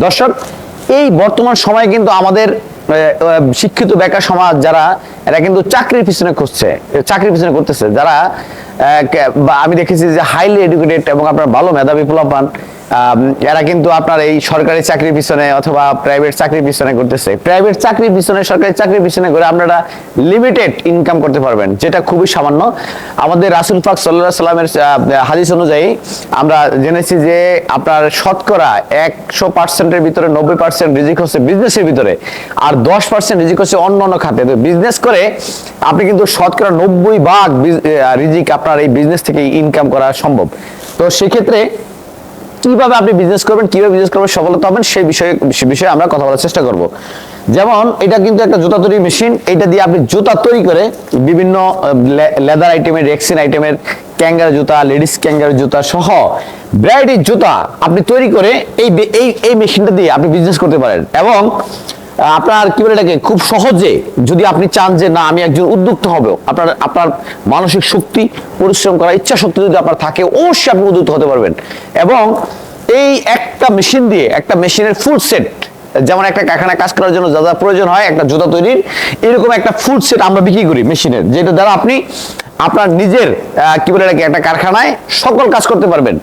দর্শক এই বর্তমান সময়ে কিন্তু আমাদের শিক্ষিত বেকার সমাজ যারা, এরা কিন্তু চাকরির পিছনে খুঁজছে, চাকরির পিছনে করতেছে যারা আমি দেখেছি যে হাইলি এডুকেটেড এবং আপনার ভালো মেধাবী পোলাপান এরা কিন্তু আপনার এই সরকারি চাকরির পিছনে অথবা প্রাইভেট চাকরির পিছনে করতেছে প্রাইভেট চাকরির পিছনে, সরকারি চাকরির পিছনে করে আপনারা লিমিটেড ইনকাম করতে পারবেন, যেটা খুবই সামান্য। আমাদের রাসুল পাক সাল্লাহ সাল্লামের হাদিস অনুযায়ী আমরা জেনেছি যে আপনার শতকরা একশো পার্সেন্টের ভিতরে নব্বই পার্সেন্ট রিজিক হচ্ছে বিজনেসের ভিতরে আর দশ পার্সেন্ট রিজিক হচ্ছে অন্য অন্য খাতে। তো বিজনেস করে আপনি কিন্তু শতকরা নব্বই ভাগ রিজিক আপনার এই বিজনেস থেকে ইনকাম করা সম্ভব। তো সেক্ষেত্রে কীভাবে আপনি বিজনেস করবেন, কীভাবে বিজনেস করবেন, সফলতা হবেন সেই বিষয়ে সে বিষয়ে আমরা কথা বলার চেষ্টা করব। যেমন এটা কিন্তু একটা জুতা তৈরি মেশিন এটা দিয়ে আপনি জুতা তৈরি করে বিভিন্ন লেদার আইটেমের রেক্সিন আইটেমের ক্যাঙ্গার জুতা, লেডিস ক্যাঙ্গার জুতা সহ ভ্যারাইটির জুতা আপনি তৈরি করে এই এই এই মেশিনটা দিয়ে আপনি বিজনেস করতে পারেন। এবং আপনার কি বলে এটাকে, খুব সহজে যদি আপনি চান যে না, আমি একজন উদ্যোক্তা হব, আপনার আপনার মানসিক শক্তি, পরিশ্রম করার ইচ্ছা শক্তি যদি আপনার থাকে, অবশ্যই আপনি উদ্যোক্তা হতে পারবেন। এবং এই একটা মেশিন দিয়ে, একটা মেশিনের ফুল সেট যেমন একটা কারখানায় কাজ করার জন্য যা যা প্রয়োজন হয়, একটা জুতা তৈরির, এরকম একটা ফুল সেট আমরা বিক্রি করি মেশিনের যেটা দ্বারা আপনি আপনার নিজের কি বলে এটাকে, একটা কারখানায় সকল কাজ করতে পারবেন।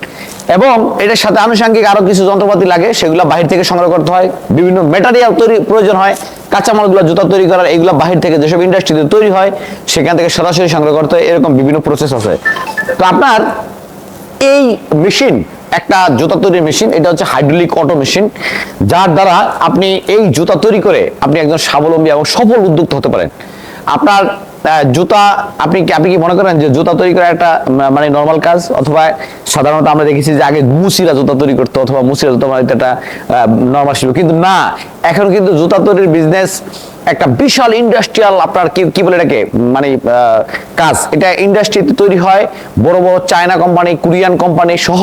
এবং এটার সাথে আনুষঙ্গিক আরও কিছু যন্ত্রপাতি লাগে, সেগুলো বাহির থেকে সংগ্রহ করতে হয়। বিভিন্ন মেটারিয়াল তৈরি প্রয়োজন হয়, কাঁচামালগুলো জুতা তৈরি করার, এগুলো বাহির থেকে যেসব ইন্ডাস্ট্রিতে তৈরি হয়, সেখান থেকে সরাসরি সংগ্রহ করতে হয়, এরকম বিভিন্ন প্রসেস আছে। তো আপনার এই মেশিন একটা জুতা তৈরির মেশিন এটা হচ্ছে হাইড্রোলিক অটো মেশিন যার দ্বারা আপনি এই জুতা তৈরি করে আপনি একজন স্বাবলম্বী এবং সফল উদ্যোক্তা হতে পারেন। আপনার জুতা, আপনি আপনি কি মনে করেন যে জুতা তৈরি করা একটা মানে নর্মাল কাজ? অথবা সাধারণত আমরা দেখেছি যে আগে মুসিরা জুতা তৈরি করতো, অথবা মুসিরা জুতা মানে একটা নর্মাল ছিল। কিন্তু না, এখন কিন্তু জুতা তৈরির বিজনেস একটা বিশাল ইন্ডাস্ট্রিয়াল আপনার কি কি বলে এটাকে মানে কাজ। এটা ইন্ডাস্ট্রিতে তৈরি হয়, বড় বড় চায়না কোম্পানি কোরিয়ান কোম্পানি সহ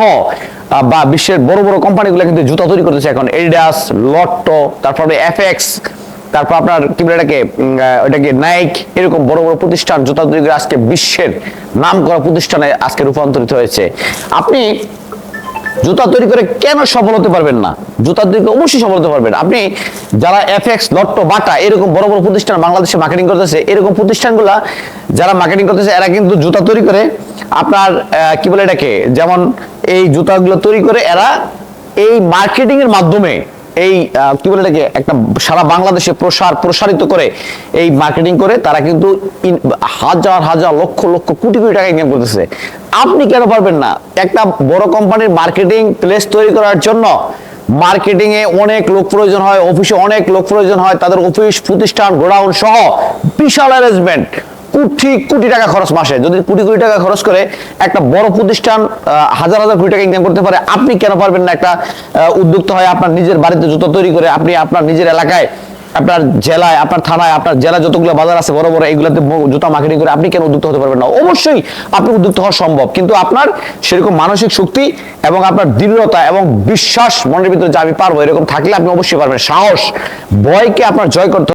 বা বিশ্বের বড় বড় কোম্পানিগুলো কিন্তু জুতা তৈরি করতেছে এখন। এডিডাস লট্টো তারপরে এফএক্স তারপর আপনার কি বলে এটাকে ওটাকে নাইক এরকম বড় বড় প্রতিষ্ঠান জুতা তৈরি আজকে বিশ্বের নাম করা প্রতিষ্ঠানে আজকে রূপান্তরিত হয়েছে। আপনি জুতা তৈরি করে কেন সফল হতে পারবেন না? জুতা তৈরি করে অবশ্যই সফল হতে পারবেন। আপনি যারা এফএক্স লট্টো বাটা এরকম বড় বড় প্রতিষ্ঠান বাংলাদেশে মার্কেটিং করতেছে, এরকম প্রতিষ্ঠানগুলা যারা মার্কেটিং করতেছে, এরা কিন্তু জুতা তৈরি করে আপনার কি বলে এটাকে, যেমন এই জুতাগুলো তৈরি করে এরা এই মার্কেটিং এর মাধ্যমে এই কি বলে এটাকে, একটা সারা বাংলাদেশে প্রসার, প্রসারিত করে এই মার্কেটিং করে তারা কিন্তু হাজার হাজার লক্ষ লক্ষ, কোটি কোটি টাকা ইনকাম করতেছে। আপনি কেন পারবেন না? একটা বড় কোম্পানির মার্কেটিং প্লেস তৈরি করার জন্য মার্কেটিং এ অনেক লোক প্রয়োজন হয় অফিসে অনেক লোক প্রয়োজন হয়, তাদের অফিস প্রতিষ্ঠান, গোডাউন সহ বিশাল অ্যারেঞ্জমেন্ট কোটি কোটি টাকা খরচ মাসে। যদি কোটি কোটি টাকা খরচ করে একটা বড় প্রতিষ্ঠান হাজার হাজার কোটি টাকা ইনকাম করতে পারে, আপনি কেন পারবেন না একটা উদ্যোক্তা হয় আপনার নিজের বাড়িতে জুতো তৈরি করে আপনি আপনার নিজের এলাকায়, আপনার জেলায়, আপনার থানায়, আপনার জেলা যতগুলো বাজার আছে বড় বড় এইগুলোতে জুতা মার্কেটিং করে আপনি কেন উদ্যুক্ত হতে পারবেন না? অবশ্যই আপনি উদ্যুক্ত হওয়া সম্ভব। কিন্তু আপনার সেরকম মানসিক শক্তি এবং আপনার দৃঢ়তা এবং বিশ্বাস মনের ভিতরে যে আমি পারব, এরকম থাকলে আপনি অবশ্যই পারবেন। সাহস, ভয়কে আপনার জয় করতে।